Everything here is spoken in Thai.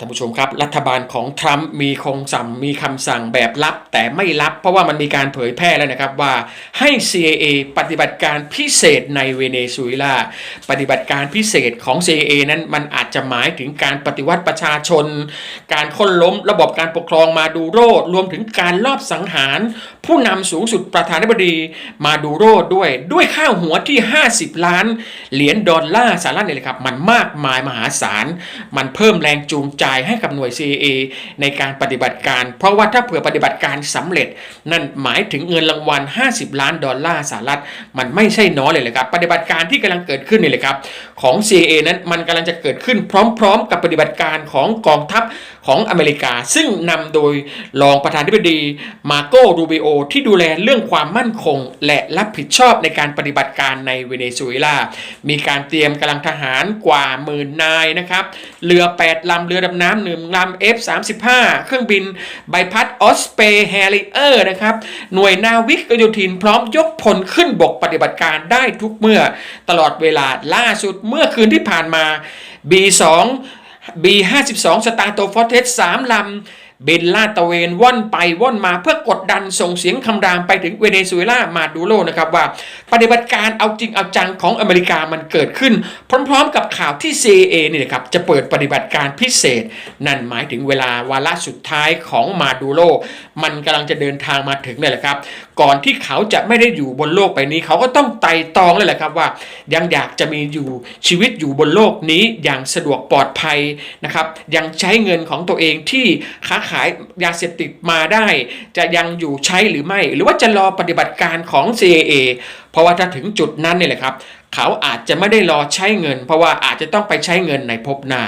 ท่านผู้ชมครับรัฐบาลของทรัมป์มีคงสั่งมีคำสั่งแบบลับ แต่ไม่ลับ เพราะว่ามันมีการเผยแพร่แล้วนะครับว่าให้ CIA ปฏิบัติการพิเศษในเวเนซุเอลาปฏิบัติการพิเศษของ CIA นั้นมันอาจจะหมายถึงการปฏิวัติประชาชน การค้นล้มระบบการปกครองมาดูโรดรวมถึงการลอบสังหาร ผู้นำสูงสุดประธานาธิบดีมาดูโรดด้วย ด้วยค่าหัวที่ 50 ล้าน เหรียญดอลลาร์สหรัฐเนี่ยแหละครับมันมากมายมหาศาลมันเพิ่มแรงจูงใจให้กับหน่วย CIA ในการปฏิบัติการ เพราะว่าถ้าเผื่อปฏิบัติการสำเร็จ นั่นหมายถึงเงินรางวัล 50 ล้านดอลลาร์สหรัฐ มันไม่ใช่น้อยเลยเลยครับ ปฏิบัติการที่กำลังเกิดขึ้นนี่เลยครับของ CIA นั้นมันกำลังจะเกิดขึ้นพร้อม ๆ กับปฏิบัติการของกองทัพของอเมริกา ซึ่งนำโดยรองประธานธิบดีมาโกรูบิโอที่ดูแลเรื่องความมั่นคง และรับผิดชอบในการปฏิบัติการในเวเนซุเอลา มีการเตรียมกำลังทหารกว่าหมื่นนายนะครับ เรือ 8ลำเรือดำน้ำหนึ่งลำ F35 เครื่องบินใบพัดออสเปแฮริเออร์นะครับ หน่วยนาวิกโยธินพร้อมยกพลขึ้นบกปฏิบัติการได้ทุกเมื่อตลอดเวลาล่าสุดเมื่อคืนที่ผ่านมา B2 B52 สตาร์โตฟอร์เทส3ลำ บินลาดตะเวนว่อนไปว่อนมาเพื่อกดดันส่งเสียงคำรามไปถึงเวเนซุเอลามาดูโรนะครับว่า ปฏิบัติการเอาจริงเอาจังของอเมริกามันเกิดขึ้น พร้อมๆกับข่าวที่ CIA นี่นะครับจะเปิดปฏิบัติการพิเศษ นั่นหมายถึงเวลาวาระสุดท้ายของมาดูโรมันกำลังจะเดินทางมาถึงเนี่ยแหละครับ ก่อนที่เขาจะไม่ได้อยู่บนโลกใบนี้ เขาก็ต้องไต่ตองเลยแหละครับว่า ยังอยากจะมีอยู่ชีวิตอยู่บนโลกนี้อย่างสะดวกปลอดภัยนะครับยังใช้เงินของตัวเองที่ค้าขายยาเสพติดมาได้ จะยังอยู่ใช้หรือไม่ หรือว่าจะรอปฏิบัติการของ C A A เพราะว่าถ้าถึงจุดนั้นเนี่ยแหละครับ เขาอาจจะไม่ได้รอใช้เงิน เพราะว่าอาจจะต้องไปใช้เงินในภพหน้า